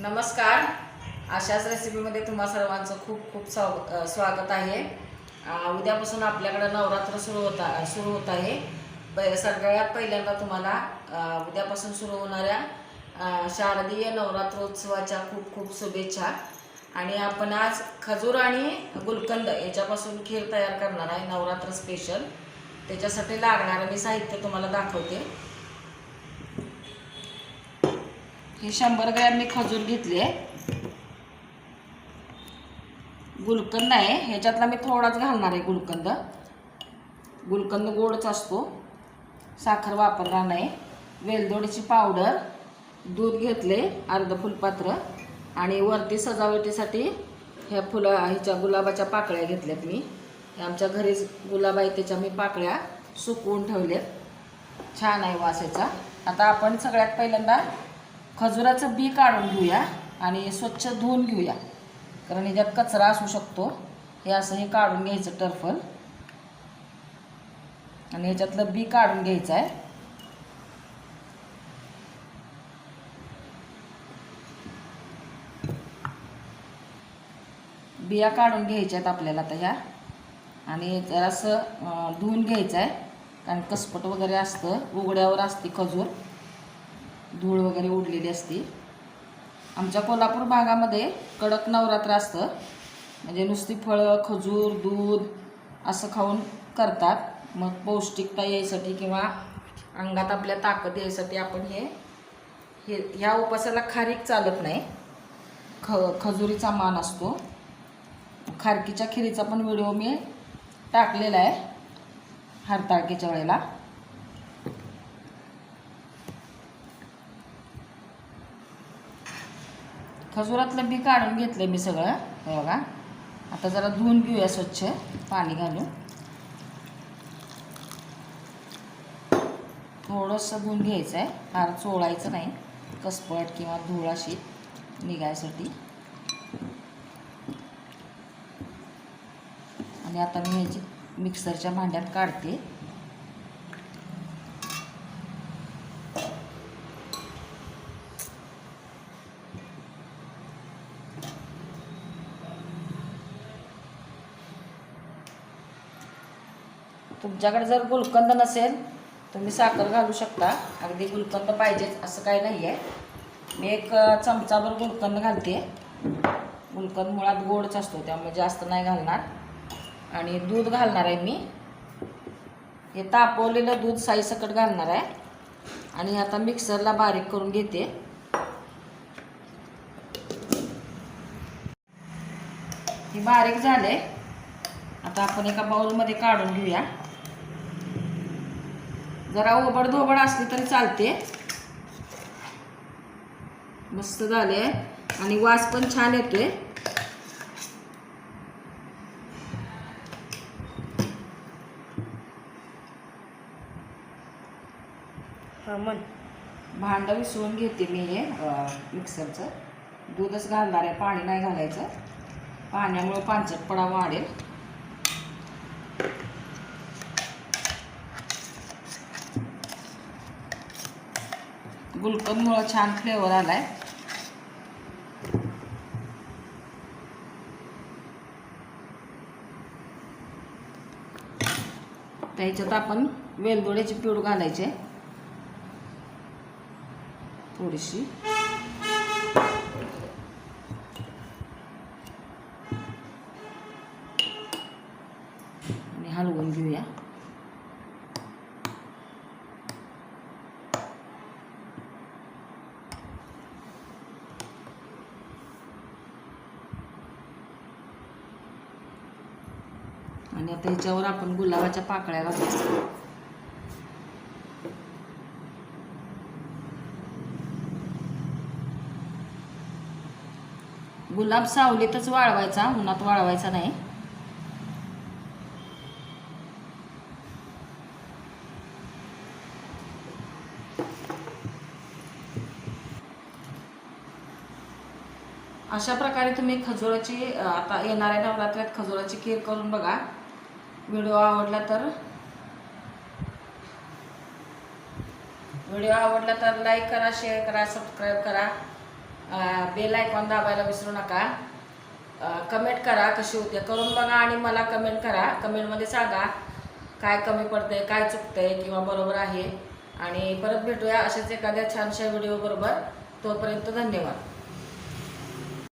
नमस्कार. अशाच रेसिपीमध्ये तुम्हा सर्वांचं खूप खूप स्वाग स्वागत आहे. उद्यापासून आपल्याकडं नवरात्र सुरू होता सुरू होत आहे. प सगळ्यात पहिल्यांदा तुम्हाला उद्यापासून सुरू होणाऱ्या शारदीय नवरात्रोत्सवाच्या खूप खूप शुभेच्छा. आणि आपण आज खजूर आणि गुलकंद याच्यापासून खीर तयार करणार आहे. नवरात्र स्पेशल त्याच्यासाठी लागणारं मी साहित्य तुम्हाला दाखवते. हे शंभर ग्रॅम मी खजूर घेतली. आहे गुलकंद आहे. ह्याच्यातला मी थोडाच घालणार आहे गुलकंद. गुलकंद गोडच असतो. साखर वापरणार नाही. वेलदोडीची पावडर दूध घेतले अर्ध फुलपात्र आणि वरती सजावटीसाठी ह्या फुलं ह्याच्या गुलाबाच्या पाकळ्या घेतल्यात मी. ह्या आमच्या घरीच गुलाब आहे त्याच्या मी पाकळ्या सुकवून ठेवल्यात. छान आहे वासाचा आता आपण सगळ्यात पहिल्यांदा खजुराचं बी काढून घेऊया आणि स्वच्छ धुवून घेऊया. कारण याच्यात कचरा असू शकतो. हे असं हे काढून घ्यायचं टर्फल. आणि ह्याच्यातलं बी काढून घ्यायचं आहे. बिया काढून घ्यायच्या आहेत आपल्याला आता ह्या. आणि जरासं धुवून घ्यायचं आहे. कारण कसपट वगैरे असतं. उघड्यावर असते खजूर. धूळ वगैरे उडलेली असते. आमच्या कोल्हापूर भागामध्ये कडक नवरात्र असतं. म्हणजे नुसती फळं खजूर दूध असं खाऊन करतात. मग पौष्टिकता यायसाठी किंवा अंगात आपल्या ताकद यायसाठी आपण हे हे ह्या उपासाला खारीक चालत नाही. ख खजुरीचा मान असतो. खारकीच्या खिरीचा पण व्हिडिओ मी टाकलेला आहे हरताळकीच्या वेळेला. खजुरातलं बी काढून घेतलं मी सगळं. हे बघा. आता जरा धुवून घेऊया स्वच्छ. पाणी घालून. थोडंसं धुवून घ्यायचं आहे फार चोळायचं नाही. कसपट किंवा धूळ अशी निघायसाठी. आणि आता मी ह्याची मिक्सरच्या भांड्यात काढते. तुमच्याकडे जर गुलकंद नसेल तुम्ही साखर घालू शकता. अगदी गुलकंद पाहिजेच असं काही नाही आहे मी एक चमचाभर गुलकंद घालते. गुलकंद मुळात गोडच असतो त्यामुळे जास्त नाही घालणार. आणि दूध घालणार आहे मी. हे तापवलेलं दूध साईसकट घालणार आहे. आणि आता मिक्सरला बारीक करून घेते. हे बारीक झालं. आहे आता आपण एका बाउलमध्ये काढून घेऊया. जरा ओबड धोबड असली तरी चालते. मस्त झाले आणि वास पण छान येतोय. भांडं विसळून घेते मी हे मिक्सरचं. दूधच घालणार आहे पाणी नाही घालायचं. पाण्यामुळे पांचटपणा वाढेल. गुलकंदमुळं छान फ्लेवर आला आहे त्याच्यात आपण वेलदोड्याची पीड घालायचे. थोडीशी. आणि हलवून घेऊया. आणि आता ह्याच्यावर आपण गुलाबाच्या पाकळ्या घालू गुलाब सावलीतच वाळवायचा उन्हात वाळवायचा नाही. अशा प्रकारे तुम्ही खजुराची आता येणाऱ्या नवरात्र्यात खजुराची खीर करून बघा. व्हिडिओ आवडला तर व्हिडिओ आवडला तर लाईक करा शेअर करा सबस्क्राईब करा. बेल आयकॉन दाबायला विसरू नका. कमेंट करा कशी होते करून बघा आणि मला कमेंट करा. कमेंटमध्ये सांगा काय कमी पडतंय काय चुकतंय किंवा बरोबर आहे. आणि परत भेटूया अशाच एखाद्या छानशा व्हिडिओ बरोबर तोपर्यंत धन्यवाद.